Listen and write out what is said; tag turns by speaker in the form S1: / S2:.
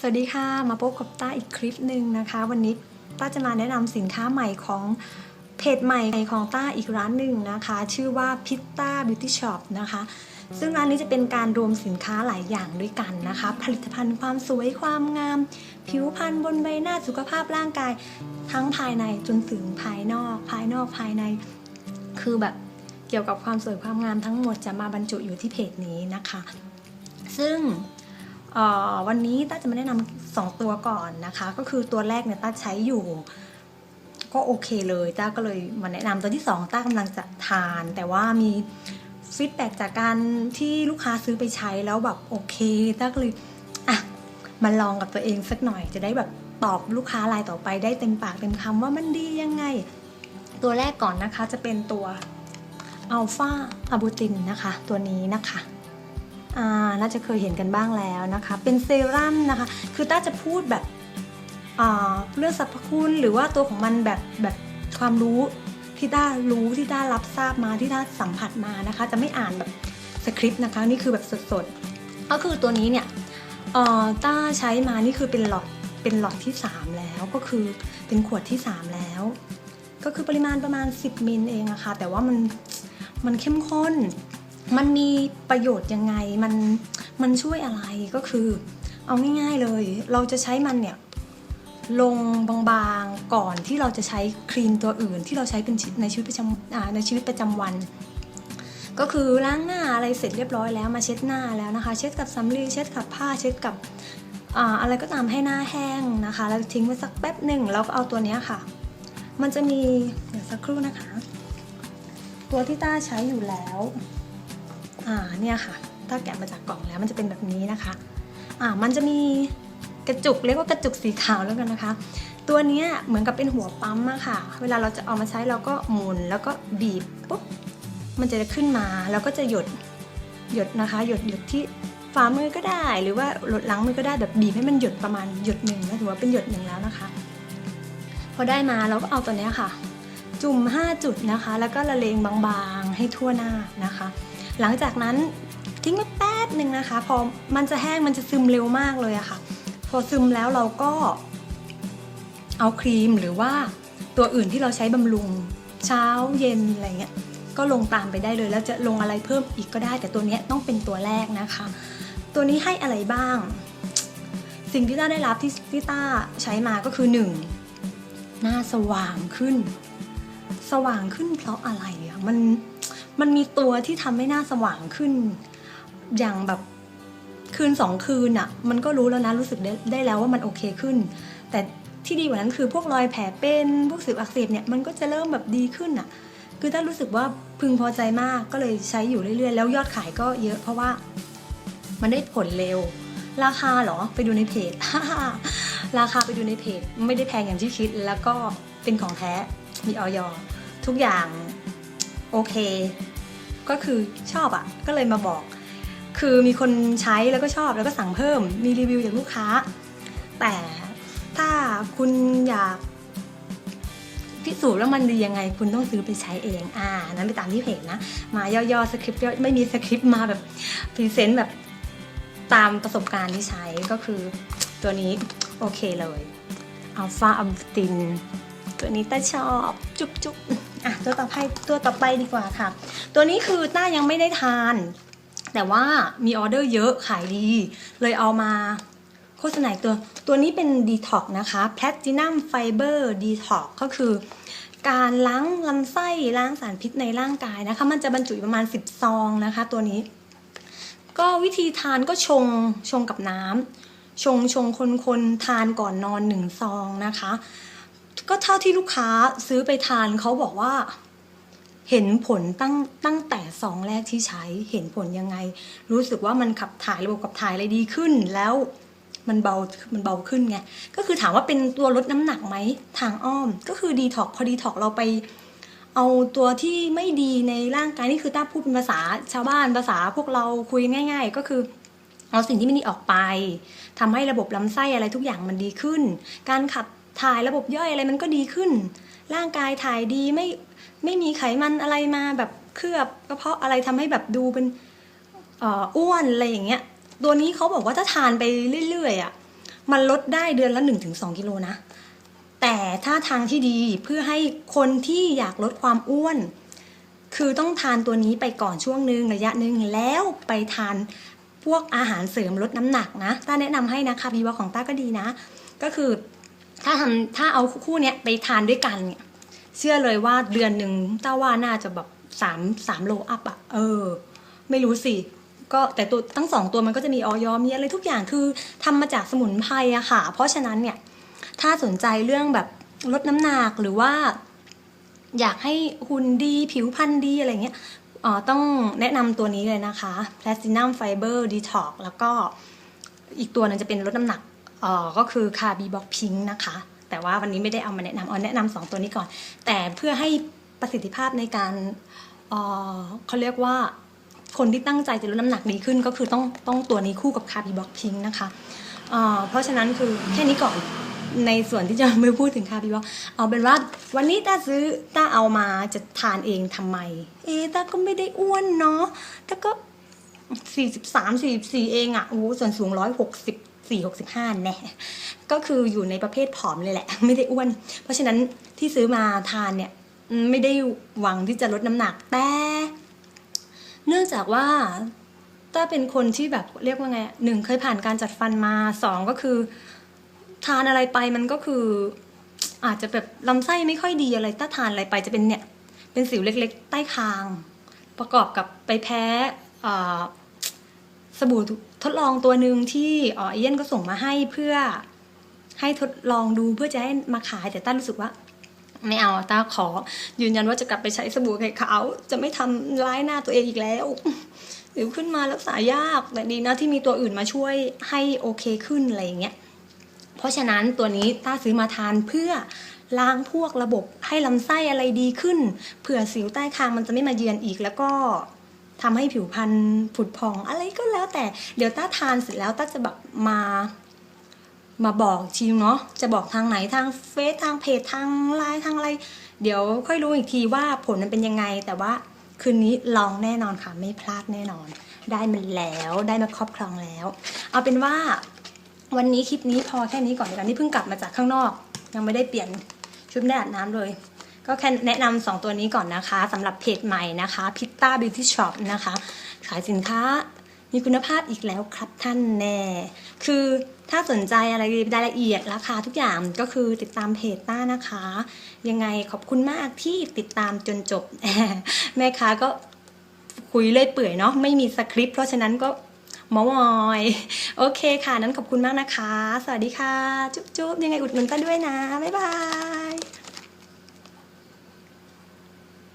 S1: สวัสดีค่ะ มาพบกับต้าอีกคลิปหนึ่งนะคะ วันนี้ต้าจะมาแนะนำสินค้าใหม่ของเพจใหม่ของต้าอีกร้านหนึ่งนะคะ ชื่อว่าพิตต้าบิวตี้ช็อปนะคะ ซึ่งร้านนี้จะเป็นการรวมสินค้าหลายอย่างด้วยกันนะคะ ผลิตภัณฑ์ความสวยความงาม ผิวพรรณบนใบหน้าสุขภาพร่างกาย ทั้งภายในจนถึงภายนอก ภายนอกภายใน คือแบบเกี่ยวกับความสวยความงามทั้งหมดจะมาบรรจุอยู่ที่เพจนี้นะคะ ซึ่ง วันนี้ต้าจะมาแนะนำสองตัวก่อนนะคะ ก็คือตัวแรกเนี่ยต้าใช้อยู่ ก็โอเคเลยต้าก็เลยมาแนะนำตัวที่สองต้ากำลังจะทาน แต่ว่ามีฟีดแบ็จากการที่ลูกค้าซื้อไปใช้แล้วแบบโอเคต้าก็เลยอะมาลองกับตัวเองสักหน่อยจะได้แบบตอบลูกค้ารายต่อไปได้เต็มปากเต็มคำว่ามันดียังไง ตัวแรกก่อนนะคะจะเป็นตัวอัลฟาอะบูตินนะคะ ตัวนี้นะคะ น่าจะเคยเห็นกันบ้างแล้วนะคะ เป็นเซรั่มนะคะ คือต้าจะพูดแบบเรื่องสรรพคุณหรือว่าตัวของมันแบบแบบความรู้ที่ต้ารู้ที่ต้ารับทราบมาที่ต้าสัมผัสมานะคะ จะไม่อ่านแบบสคริปต์นะคะนี่คือแบบสดๆก็คือตัวนี้เนี่ยต้าใช้มานี่คือเป็นหลอดเป็นหลอดที่ 3 แล้วก็คือเป็นขวดที่ 3 แล้ว ก็คือปริมาณประมาณ 10มิลเองอะค่ะแต่ว่ามันมันเข้มข้น มันมีประโยชน์ยังไงมันมันช่วยอะไรก็คือ เอาง่ายๆเลย เราจะใช้มันเนี่ยลงบางๆก่อนที่เราจะใช้ครีมตัวอื่น ที่เราใช้เป็นในชีวิตประจำในชีวิตประจำวัน ก็คือล้างหน้าอะไรเสร็จเรียบร้อยแล้วมาเช็ดหน้าแล้วนะคะ เช็ดกับสำลีเช็ดกับผ้าเช็ดกับอะไรก็ตามให้หน้าแห้งนะคะ แล้วทิ้งไว้สักแป๊บหนึ่งแล้วก็เอาตัวนี้ค่ะ มันจะมีเดี๋ยวสักครู่นะคะ ตัวที่ต้าใช้อยู่แล้ว อ่าเนี่ยค่ะ ถ้าแกะมาจากกล่องแล้วมันจะเป็นแบบนี้นะคะ อ่ามันจะมีกระจุกเรียกว่ากระจุกสีขาวแล้วกันนะคะ ตัวเนี้ยเหมือนกับเป็นหัวปั๊มอะค่ะ เวลาเราจะเอามาใช้เราก็หมุนแล้วก็บีบปุ๊บมันจะขึ้นมาแล้วก็จะหยดหยดนะคะ หยดหยดที่ฝ่ามือก็ได้ หรือว่าหลดหลังมือก็ได้แบบบีบให้มันหยดประมาณหยดหนึ่งนะถือว่าเป็นหยดหนึ่งแล้วนะคะ พอได้มาเราก็เอาตัวเนี้ยค่ะ จุ่ม 5 จุดนะคะ แล้วก็ละเลงบางๆให้ทั่วหน้านะคะ หลังจากนั้นทิ้งไว้แป๊บหนึ่งนะคะ พอมันจะแห้งมันจะซึมเร็วมากเลยอะค่ะ พอซึมแล้วเราก็เอาครีมหรือว่าตัวอื่นที่เราใช้บำรุงเช้าเย็นอะไรเงี้ยก็ลงตามไปได้เลย แล้วจะลงอะไรเพิ่มอีกก็ได้ แต่ตัวนี้ต้องเป็นตัวแรกนะคะ ตัวนี้ให้อะไรบ้าง สิ่งที่ต้าได้รับที่ที่ต้าใช้มาก็คือหนึ่งหน้าสว่างขึ้น สว่างขึ้นเพราะอะไรอะมัน มันมีตัวที่ทำให้หน้าสว่างขึ้น อย่างแบบคืนสองคืนอะมันก็รู้แล้วนะรู้สึกได้ได้แล้วว่ามันโอเคขึ้น แต่ที่ดีกว่านั้นคือพวกรอยแผลเป็นพวกสิวอักเสบเนี่ยมันก็จะเริ่มแบบดีขึ้นอะคือถ้ารู้สึกว่าพึงพอใจมากก็เลยใช้อยู่เรื่อยๆ แล้วยอดขายก็เยอะเพราะว่ามันได้ผลเร็ว ราคาเหรอไปดูในเพจ ราคาไปดูในเพจ ไม่ได้แพงอย่างที่คิดแล้วก็เป็นของแท้มีออยทุกอย่างโอเค ก็คือชอบอะ่ะก็เลยมาบอก คือมีคนใช้แล้วก็ชอบแล้วก็สั่งเพิ่มมีรีวิวจากลูกค้า แต่ถ้าคุณอยากพิสูจน์ว่ามันดียังไง คุณต้องซื้อไปใช้เองอ่านั้นไปตามที่เพจนะ มาย่อๆสคริปต์ไม่มีสคริปต์มาแบบพรีเซนต์แบบตามประสบการณ์ที่ใช้ก็คือตัวนี้โอเคเลยอัลฟาอัลติน ตัวนี้ต้าชอบจุ๊บจุ๊บอะตัวต่อไปตัวต่อไปดีกว่าค่ะ ตัวนี้คือต้ายังไม่ได้ทาน แต่ว่ามีออเดอร์เยอะขายดี เลยเอามาโฆษณาตัว ตัวนี้เป็นดีท็อกนะคะแพลตินัมไฟเบอร์ดีท็อกก็คือ การล้างลำไส้ล้างสารพิษในร่างกายนะคะ มันจะบรรจุประมาณ 10 ซองนะคะ ตัวนี้ ก็วิธีทานก็ชงชงกับน้ำชงชงคนคนทานก่อนนอนหนึ่งซองนะคะ ก็เท่าที่ลูกค้าซื้อไปทานเขาบอกว่า เห็นผลตั้งตั้งแต่ซองแรกที่ใช้เห็นผลยังไง รู้สึกว่ามันขับถ่ายระบบขับถ่ายอะไรดีขึ้นแล้วมันเบา มันเบาขึ้นไง ก็คือถามว่าเป็นตัวลดน้ำหนักไหม ทางอ้อม ก็คือดีท็อกพอดีท็อกเราไป เอาตัวที่ไม่ดีในร่างกายนี่คือต้าพูดเป็นภาษาชาวบ้านภาษาพวกเราคุยง่าย ๆ ก็คือ เอาสิ่งที่ไม่ดีออกไปทำให้ระบบลำไส้อะไรทุกอย่างมันดีขึ้น การขับ ถ่ายระบบย่อยอะไรมันก็ดีขึ้น ร่างกายถ่ายดีไม่ไม่มีไขมันอะไรมาแบบเคลือบกระเพาะอะไรทำให้แบบดูเป็นอ้วนอะไรอย่างเงี้ย ตัวนี้เขาบอกว่าถ้าทานไปเรื่อยๆอะมันลดได้เดือนละ 1-2 กิโลนะ แต่ถ้าทางที่ดีเพื่อให้คนที่อยากลดความอ้วน คือต้องทานตัวนี้ไปก่อนช่วงหนึ่งระยะหนึ่งแล้วไปทานพวกอาหารเสริมลดน้ำหนักนะต้าแนะนำให้นะคะบีวาของต้าก็ดีนะ ก็คือ ถ้าทำถ้าเอาคู่เนี้ยไปทานด้วยกันเนี่ยเชื่อเลยว่าเดือนหนึ่งต้าว่าน่าจะแบบสามสามโลอัพอะเออ ไม่รู้สิก็แต่ตัวทั้งสองตัวมันก็จะมีออยอมีอะไรทุกอย่างคือทำมาจากสมุนไพรอะค่ะ เพราะฉะนั้นเนี่ยถ้าสนใจเรื่องแบบลดน้ำหนักหรือว่า อยากให้หุ่นดีผิวพรรณดีอะไรเงี้ยอ๋อต้องแนะนำตัวนี้เลยนะคะ Platinum Fiber Detox แล้วก็อีกตัวนึงจะเป็นลดน้ำหนัก ออก็คือ c a r b i b o x Pink นะคะ แต่ว่าวันนี้ไม่ได้เอามาแนะนำเอาแนะนำสองตัวนี้ก่อน แต่เพื่อให้ประสิทธิภาพในการเออเขาเรียกว่าคนที่ตั้งใจจะลดน้ำหนักดีขึ้นก็คือต้องต้องตัวนี้คู่กับ c a r b i b o x Pink นะคะเออเพราะฉะนั้นคือแค่นี้ก่อนในส่วนที่จะไม่พูดถึงคาบิวเอาเป็นว่าวันนี้ต้าซื้อต้าเอามาจะทานเองทำไม เอต้าก็ไม่ได้อ้วนเนาะต้าก็สี่สิบสามสี่สี่เองอะโอ้ส่วนสูงร้ อยหกสิบสี่หกสิบห้าแน่ก็คืออยู่ในประเภทผอมเลยแหละ ไม่ได้อ้วน เพราะฉะนั้นที่ซื้อมาทานเนี่ยไม่ได้หวังที่จะลดน้ำหนักแต่ เนื่องจากว่าต้าเป็นคนที่แบบเรียกว่าไงหนึ่งเคยผ่านการจัดฟันมาสองก็คือ ทานอะไรไปมันก็คือ อาจจะแบบลำไส้ไม่ค่อยดีอะไรถ้าทานอะไรไปจะเป็นเนี่ย เป็นสิวเล็ก ๆ ใต้คาง ประกอบกับไปแพ้สบู่ ดลองตัวหนึ่งที่อ๋อเอเย่นก็ส่งมาให้เพื่อให้ทดลองดูเพื่อจะให้มาขายแต่ต้ารู้สึกว่า ไม่เอาต้าขอ ยืนยันว่าจะกลับไปใช้สบู่ไข่ขาวจะไม่ทำร้ายหน้าตัวเองอีกแล้วสิวขึ้นมารักษายากแต่ดีนะที่มีตัวอื่นมาช่วยให้โอเคขึ้นอะไรอย่างเงี้ยเพราะฉะนั้นตัวนี้ต้าซื้อมาทานเพื่อล้างพวกระบบให้ลำไส้อะไรดีขึ้นเผื่อสิวใต้คางมันจะไม่มาเยือนอีกแล้วก็ ทำให้ผิวพรรณผุดผ่องอะไรก็แล้วแต่เดี๋ยวต้าทานเสร็จแล้วต้าจะแบบมามาบอกทีเนาะจะบอกทางไหนทางเฟซทางเพจทางไลน์ทางอะไร เดี๋ยวค่อยรู้อีกทีว่าผลมันเป็นยังไง แต่ว่าคืนนี้ลองแน่นอนค่ะ ไม่พลาดแน่นอน ได้มันแล้วได้มาครอบครองแล้ว เอาเป็นว่าวันนี้คลิปนี้พอแค่นี้ก่อนดีกว่านี่เพิ่งกลับมาจากข้างนอก ยังไม่ได้เปลี่ยนชุดไม่ได้อาบน้ำเลย ก็แค่แนะนำสองตัวนี้ก่อนนะคะสำหรับเพจใหม่นะคะพิตต้าบิวตี้ช็อปนะคะ ขายสินค้ามีคุณภาพอีกแล้วครับท่านแน่ คือถ้าสนใจอะไรรายละเอียดราคาทุกอย่างก็คือติดตามเพจต้านะคะ ยังไงขอบคุณมากที่ติดตามจนจบ แม่ค้าก็คุยเล่อยเปื่อยเนาะไม่มีสคริปต์เพราะฉะนั้นก็มามอย โอเคค่ะ นั้นขอบคุณมากนะคะ สวัสดีค่ะ จุ๊บๆ ยังไงอุดหนุนต้าด้วยนะ บ๊ายบาย